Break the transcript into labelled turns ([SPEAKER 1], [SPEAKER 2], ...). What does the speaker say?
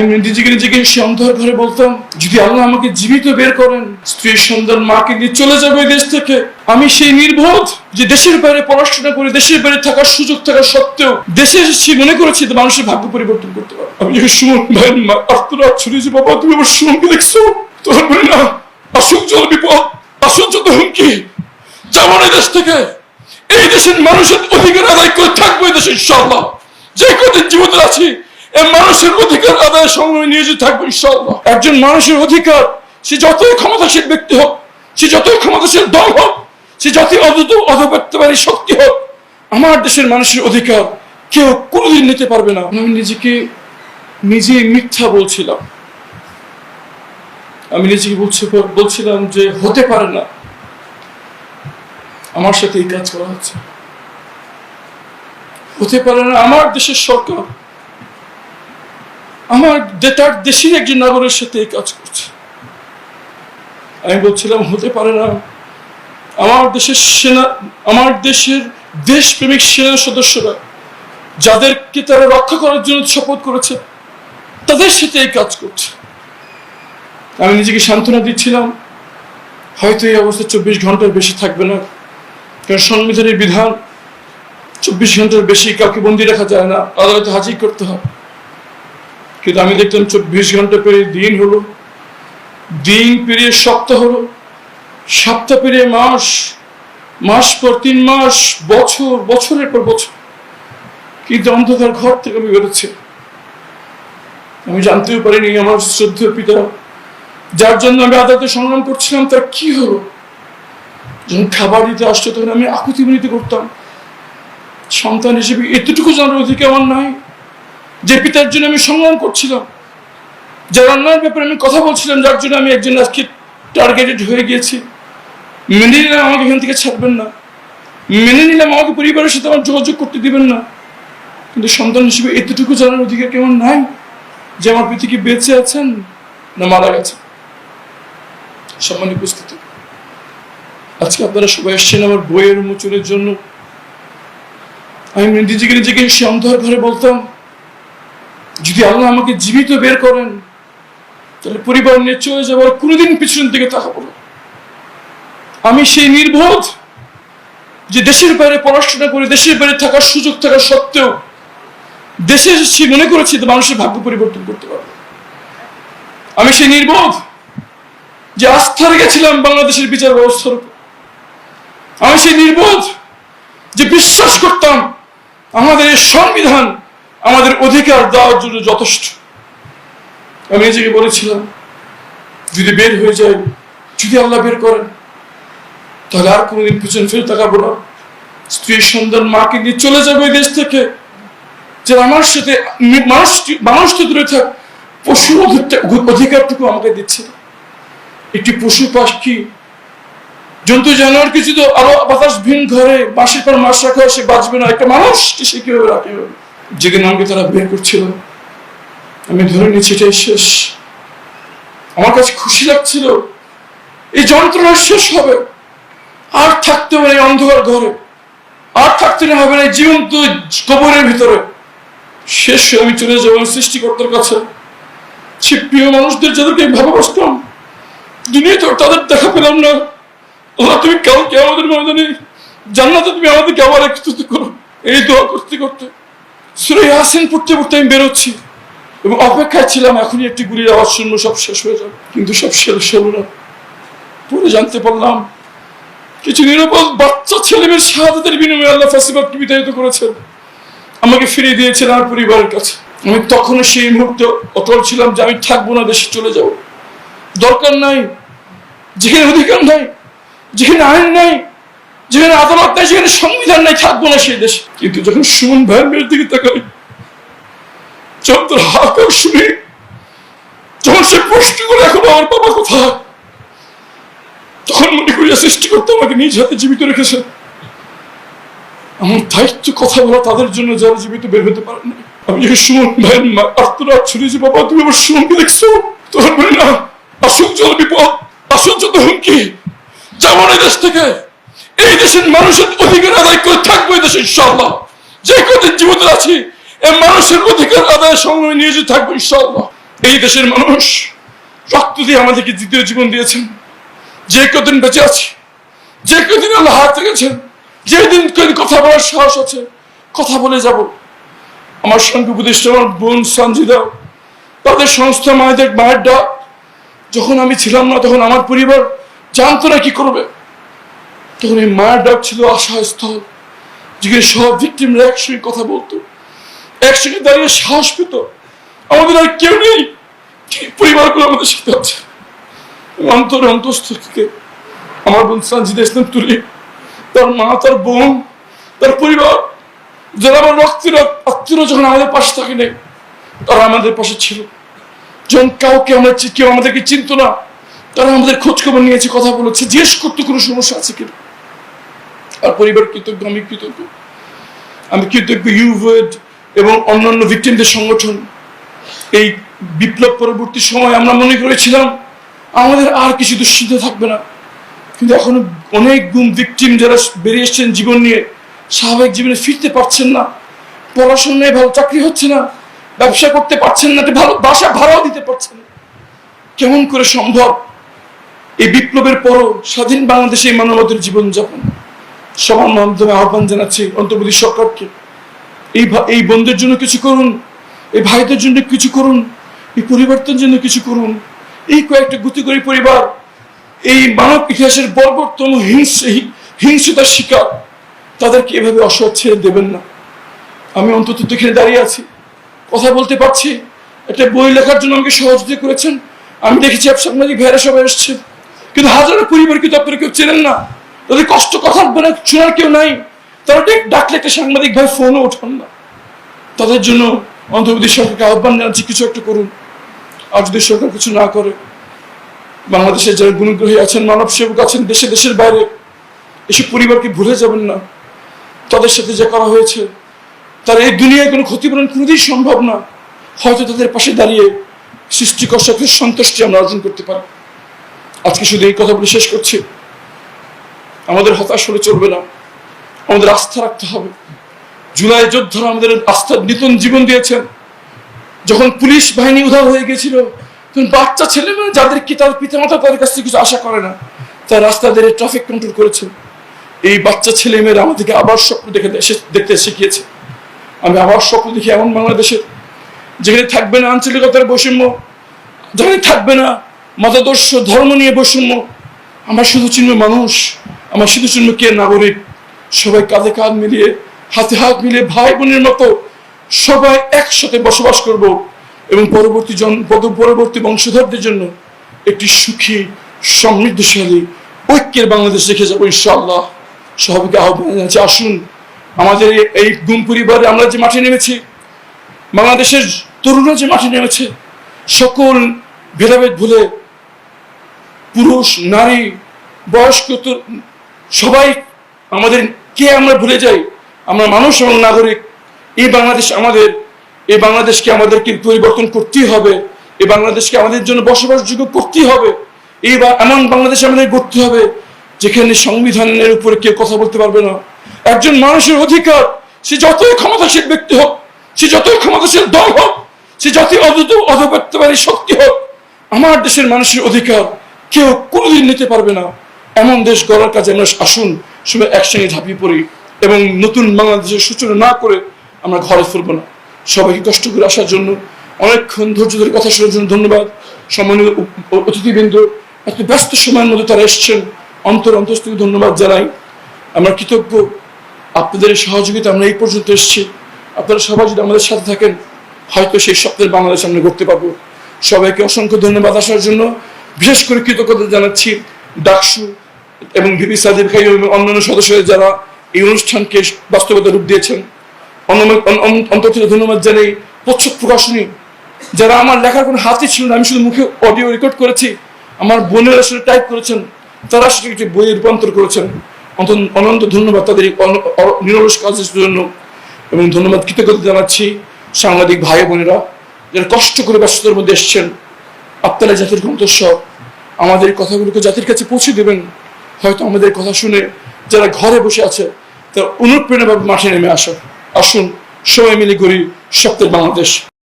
[SPEAKER 1] আমি নিজেকে নিজেকে সে অন্ধকার ঘরে বলতাম, যদি আল্লাহ আমাকে জীবিত বের করেন স্ত্রীর মাকে নিয়ে চলে দেশ থেকে। আমি সেই নির্বোধ যে দেশের বাইরে পড়াশোনা করে, দেশের বাইরে থাকার সুযোগ থাকা সত্ত্বেও দেশে এসেছি মনে করেছি যে মানুষের ভাগ্য পরিবর্তন করতে পারব। আমি ছড়িয়েছি বাবা, তুমি আমার সুমনকে দেখছ? না? আসুক জল বিপদ আসুক যত হুমকি দেশ থেকে। এই দেশের মানুষের অধিকার আদায় করে থাকব এই দেশে ইনশাল্লাহ যে কদিন জীবিত আছি এই মানুষের অধিকার আদায়ের সঙ্গে নিয়োজিত থাকব ইনশাল্লাহ একজন মানুষের অধিকার, সে যতই ক্ষমতাশীল ব্যক্তি হোক, সে যতই ক্ষমতাশীল দল হোক, সে যতই অদ্ভুত অধপত্যবারী শক্তি হোক, আমার দেশের মানুষের অধিকার কেউ কোনোদিন নিতে পারবে না। আমি নিজেকে নিজে মিথ্যা বলছিলাম। আমি নিজেকে বলছি বলছিলাম যে হতে পারে না। আমার সাথে এই কাজ করা হচ্ছে। হতে পারে না। আমার দেশের সরকার আমার তার দেশের একজন নাগরিকের সাথে এই কাজ করছে। আমি বলছিলাম, হতে পারে না। আমার দেশের সেনা, আমার দেশের দেশপ্রেমিক সেনা সদস্যরা, যাদেরকে তারা রক্ষা করার জন্য শপথ করেছে, তাদের সাথে এই কাজ করছে। আমি নিজেকে সান্ত্বনা দিচ্ছিলাম, হয়তো এই অবস্থা চব্বিশ ঘণ্টার বেশি থাকবে না, কারণ সংবিধানের বিধান চব্বিশ ঘণ্টার বেশি কাউকে বন্দি রাখা যায় না, আদালতে হাজির করতে হয়। কিন্তু আমি দেখতাম চব্বিশ ঘণ্টা পেরিয়ে দিন হলো, দিন পেরিয়ে সপ্তাহ হলো, সপ্তাহ পেরিয়ে মাস মাস পর তিন মাস, বছর, বছরের পর বছর। কিন্তু অন্ধকার ঘর থেকে আমি বেরোচ্ছি। আমি জানতেও পারিনি আমার শ্রদ্ধেয় পিতা। যার জন্য আমি আদালতে সংগ্রাম করছিলাম, তার কি হলো? যখন খাবার দিতে আসতো, তখন আমি আকুতি মিনিতে করতাম। সন্তান হিসেবে এতটুকু জানার অধিকার আমার নাই। যে পিতার জন্য আমি সংগ্রাম করছিলাম যার অন্যায়ের ব্যাপারে আমি কথা বলছিলাম, যার জন্য আমি একজন আজকে টার্গেটেড হয়ে গিয়েছি। মেনে নিলাম আমাকে এখান থেকে ছাড়বেন না। মেনে নিলাম আমাকে পরিবারের সাথে আমার যোগাযোগ করতে দিবেন না। কিন্তু সন্তান হিসেবে এতটুকু জানার অধিকার কেমন নাই? যে আমার পিতা কি বেঁচে আছেন না মারা গেছেন? সম্মানিত উপস্থিতি। আজকে আপনারা সবাই এসছেন আমার বইয়ের উন্মোচনের জন্য। আমি নিজেকে নিজেকে সে অন্ধকার ঘরে বলতাম যদি আল্লাহ আমাকে জীবিত বের করেন, তাহলে পরিবার নিয়ে চলে যাব আর কোনোদিন পিছন দিকে তাকাবো না। আমি সেই নির্বোধ যে দেশের বাইরে পড়াশোনা করে, দেশের বাইরে থাকার সুযোগ থাকা সত্ত্বেও দেশে এসেছি, মনে করেছি তো মানুষের ভাগ্য পরিবর্তন করতে পারবে। আমি সেই নির্বোধ যে আস্থা রেখেছিলাম বাংলাদেশের বিচার ব্যবস্থার উপর। আমি সেই নির্বোধ যে বিশ্বাস করতাম আমাদের সংবিধান আমাদের অধিকার দেওয়ার জন্য যথেষ্ট। আমি নিজেকে বলেছিলাম, যদি বের হয়ে যায় যদি আল্লাহ বের করেন, তাহলে আর কোনোদিন পিছন ফিরে তাকাবো না। স্ত্রী সন্তান মাকে নিয়ে চলে যাবে এই দেশ থেকে। যে আমার সাথে মানুষ মানুষ তো দূরে থাক, পশু অধিকার- অধিকারটুকু আমাকে দিচ্ছে একটি পশু পাখি, জন্তু, জানোয়ার, কিছু তো আরও বাতাস ভিন ঘরে, বাঁশের পর মাস রাখা সে বাঁচবে না। একটা মানুষকে সে কীভাবে রাখে? যেদিন আমাকে তারা বের করছিল। আমি ধরে নিয়েছি এটাই শেষ। আমার কাছে খুশি লাগছিল, এই যন্ত্রণা শেষ হবে। আর থাকতে হবে এই অন্ধকার ঘরে। আর থাকতে না হবে না জীবন্ত কবরের ভিতরে। শেষ আমি চলে যাব সৃষ্টিকর্তার কাছে। সে প্রিয় মানুষদের যাদেরকে ভালোবাসতাম, দুনিয়াতে আর তাদের দেখা পেলাম না। আল্লাহ, তুমি কাউকে আমাদের ময়দানে, জান্নাতে তুমি আমাদেরকে আবার একত্রিত করো। এই দোয়া করতে করতে। সুরে ইয়াসিন পড়তে পড়তে আমি বেরোচ্ছি এবং অপেক্ষায় ছিলাম, এখনই একটি গুলির আওয়াজ শুনব, সব শেষ হয়ে যাবে। কিন্তু সব শেষ হলো না। পরে জানতে পারলাম, কিছু নিরাপদ বাচ্চা ছেলেমেয়ের শাহাদাতের বিনিময়ে আল্লাহ ফাসিবাদকে বিতাড়িত করেছেন। আমাকে ফিরিয়ে দিয়েছেন আমার পরিবারের কাছে। আমি তখনও সেই মুহূর্তে অটল ছিলাম যে আমি থাকব না, দেশে চলে যাব। দরকার নাই, যেখানে অধিকার নাই, যেখানে আইন নাই যেখানে আদালত নাই যেখানে সংবিধান নাই, থাকব না সেই দেশে। কিন্তু যখন সুমন ভাইয়ের মেয়ের দিকে তাকাই তোর হাহাকার শুনি, যখন সে প্রশ্ন করে এখন আমার বাবা কোথায়? তখন মনে করি সৃষ্টি করতে আমাকে নিজ হাতে জীবিত রেখেছে। আমার দায়িত্ব কথা বলা তাদের জন্য যারা জীবিত বের হতে পারেন না আমি যখন সুমন ভাইয়ের মা- আর্তনাদ ছড়িয়েছি বাবা, তুমি আমার সুমনকে দেখছ? তখন বলি, না আসুক জল বিপদ আসুক যত হুমকি যেমন এই দেশ থেকে। এই দেশের মানুষের অধিকার আদায় করে থাকব এই দেশে ইনশাল্লাহ যে কদিন জীবিত আছি, এই মানুষের অধিকার আদায়ের সঙ্গে নিয়োজিত থাকব ইনশাল্লাহ এই দেশের মানুষ রক্ত দিয়ে আমাদেরকে দ্বিতীয় জীবন দিয়েছেন। যে কদিন বেঁচে আছি, যে কদিন আল্লাহ হাত রেখেছেন, যেদিন কদিন কথা বলার সাহস আছে, কথা বলে যাব। আমার সঙ্গে উপদেষ্টা, আমার বোন সঞ্জিদা তাদের সংস্থা মায়েদের মায়ের ডাক, যখন আমি ছিলাম না, তখন আমার পরিবার জানতো না কি করবে। তখন এই মায়ের ডাক ছিল আশাস্থল, যেখানে সব ভিক্টিমরা একসঙ্গে কথা বলতো। একসঙ্গে দাঁড়িয়ে সাহস পেত, আমাদের আর কেউ নেই পরিবারগুলো আমাদের সাথে আছে। অন্তর অন্তস্থ থেকে আমার বোন সঞ্জিদা ইসলাম তুলি, তার মা, তার বোন, তার পরিবার, যারা আমার রক্তের আত্মীয় যখন আমাদের পাশে থাকে নেই, তারা আমাদের পাশে ছিল। যখন কাউকে আমরা কেউ আমাদেরকে চিনতো না, তারা আমাদের খোঁজ খবর নিয়েছে, কথা বলেছে, জিজ্ঞেস করতে, কোনো সমস্যা আছে কিনা? আর পরিবার কৃতজ্ঞ, আমি কৃতজ্ঞ। আমি কৃতজ্ঞ ইউভেড এবং অন্যান্য ভিক্টিমদের সংগঠন। এই বিপ্লব পরবর্তী সময় আমরা মনে করেছিলাম, আমাদের আর কিছু দুশ্চিন্তা থাকবে না। কিন্তু এখন অনেক গুম ভিক্টিম যারা বেরিয়ে এসছেন জীবন নিয়ে, স্বাভাবিক জীবনে ফিরতে পারছেন না। পড়াশোনায় ভালো, চাকরি হচ্ছে না। ব্যবসা করতে পারছেন না, ভালো, বাসা ভাড়াও দিতে পারছেন না। কেমন করে সম্ভব? এই বিপ্লবের পরও স্বাধীন বাংলাদেশে এই মানবতার জীবনযাপন। সবার মাধ্যমে আহ্বান জানাচ্ছি, অন্তর্বর্তী সরকারকে। এই এই বন্ধুদের জন্য কিছু করুন, এই ভাইদের জন্য কিছু করুন, এই পরিবর্তনের জন্য কিছু করুন। এই কয়েকটা গুতিগরি পরিবার, এই মানব ইতিহাসের বর্বরতম হিংস হিংসতার শিকার, তাদেরকে এভাবে অসৎ ছেড়ে দেবেন না। আমি অন্তত এখানে দাঁড়িয়ে আছি। কথা বলতে পারছি, একটা বই লেখার জন্য আমাকে সহযোগিতা করেছেন। আমি দেখেছি সাংবাদিক ভাইরা সবাই এসছে। কিন্তু হাজারো পরিবার কিন্তু আপনারা কেউ চেনেন না। তাদের কষ্ট কথা মানে শোনার কেউ নাই। তারা ঠিক ডাকলে একটা সাংবাদিক ভাই ফোনও ওঠান না। তাদের জন্য অন্তর্বর্তী সরকারকে আহ্বান জানাচ্ছি, কিছু একটা করুন। আর যদি সরকার কিছু না করে, বাংলাদেশের যারা গুণগ্রহী আছেন, মানব সেবক আছেন, দেশে দেশের বাইরে, এসব পরিবারকে ভুলে যাবেন না। তাদের সাথে যা করা হয়েছে, তার এই দুনিয়ায় কোনো ক্ষতিপূরণ কোনোদিন সম্ভব না। হয়তো তাদের পাশে দাঁড়িয়ে সৃষ্টিকর্ষকের সন্তুষ্টি আমরা অর্জন করতে পারি। আজকে শুধু এই কথা বলে শেষ করছি। আমাদের হতাশ হলে চলবে না। আমাদের আস্থা রাখতে হবে। জুলাই যোদ্ধারা আমাদের আস্থার নতুন জীবন দিয়েছেন। যখন পুলিশ বাহিনী উধার হয়ে গেছিল তখন বাচ্চা ছেলে মেয়ে যাদের কি তার পিতামাতা তাদের কাছ থেকে কিছু আশা করে না, তার রাস্তা দিয়ে ট্রাফিক কন্ট্রোল করেছে। এই বাচ্চা ছেলে মেয়েরা আমাদেরকে আবার স্বপ্ন দেখে দেখতে শিখিয়েছে। আমি আবার স্বপ্ন দেখি এমন বাংলাদেশের যেখানে থাকবে না আঞ্চলিকতার বৈষম্য, যেখানে থাকবে না মতাদর্শ, ধর্ম নিয়ে বৈষম্য। আমরা শুধু চিনবে মানুষ। আমার কে নাগরিক, সবাই কাঁধে কাঁধ মিলিয়ে, হাতে হাত মিলিয়ে ভাই বোনের মতো সবাই একসাথে বসবাস করব এবং পরবর্তী জন পরবর্তী বংশধরদের জন্য একটি সুখী, সমৃদ্ধশালী, ঐক্যের বাংলাদেশ রেখে যাব ইনশাআল্লাহ। সবাইকে আহ্বান জানাচ্ছি, আসুন, আমাদের এই- গুম পরিবারে আমরা যে মাঠে নেমেছি, বাংলাদেশের তরুণরা যে মাঠে নেমেছে, সকল ভেদাভেদ ভুলে পুরুষ, নারী, বয়স্ক সবাই আমাদের কে আমরা ভুলে যাই? আমরা মানুষ এবং নাগরিক। এই বাংলাদেশ আমাদের, এই বাংলাদেশকে আমাদেরকে পরিবর্তন করতেই হবে। এই বাংলাদেশকে আমাদের জন্য বসবাসযোগ্য করতেই হবে। এই এমন বাংলাদেশ আমাদের গড়তে হবে, যেখানে সংবিধানের উপরে কেউ কথা বলতে পারবে না। একজন মানুষের অধিকার, সে যতই ক্ষমতাশীল ব্যক্তি হোক, সে যতই ক্ষমতাশীল দল হোক, সে যতই অদ্ভুত অধপত্যবাদী শক্তি হোক, আমার দেশের মানুষের অধিকার কেউ কোনোদিন নিতে পারবে না। এমন দেশ গড়ার কাজে আমরা আসুন সবাই একসঙ্গে ঝাঁপিয়ে পড়ি এবং নতুন বাংলাদেশের সূচনা না করে আমরা ঘরে ফিরবো না। সবাইকে কষ্ট করে আসার জন্য অনেকক্ষণ ধৈর্য ধরে কথা শোনার জন্য ধন্যবাদ। সম্মানিত অতিথিবৃন্দ, এত ব্যস্ত সময়ের মধ্যে তারা এসছেন। অন্তর অন্তস্থ ধন্যবাদ জানাই। আমরা কৃতজ্ঞ। আপনাদের সহযোগিতা আমরা এই পর্যন্ত এসেছি। আপনারা সবাই যদি আমাদের সাথে থাকেন, হয়তো সেই স্বপ্নের বাংলাদেশ আমরা করতে পারব। সবাইকে অসংখ্য ধন্যবাদ আসার জন্য। বিশেষ করে কৃতজ্ঞতা জানাচ্ছি ডাকসু এবং ভিপি সাদিব খাই অন্যান্য সদস্যরা যারা এই অনুষ্ঠানকে বাস্তবতা রূপ দিয়েছেন অন্য- অন- অন- থেকে ধন্যবাদ জানাই প্রচ্ছদ প্রকাশনী। যারা আমার লেখার কোনো হাতই ছিল না, আমি শুধু মুখে অডিও রেকর্ড করেছি, আমার বোনেরা সেটা টাইপ করেছেন, তারা সেটা একটি বইয়ে রূপান্তর করেছেন। অনন্ত ধন্যবাদ তাদের নিরলস কাজের জন্য এবং ধন্যবাদ, কৃতজ্ঞতা জানাচ্ছি সাংবাদিক ভাই বোনেরা যারা কষ্ট করে ব্যস্ততার মধ্যে এসছেন। আপনারা জাতির কণ্ঠস্বর। আমাদের কথাগুলোকে জাতির কাছে পৌঁছে দেবেন। হয়তো আমাদের কথা শুনে যারা ঘরে বসে আছে, তারা অনুপ্রেরণাভাবে মাঠে নেমে আসো আসুন, সবাই মিলে করি সত্যের বাংলাদেশ।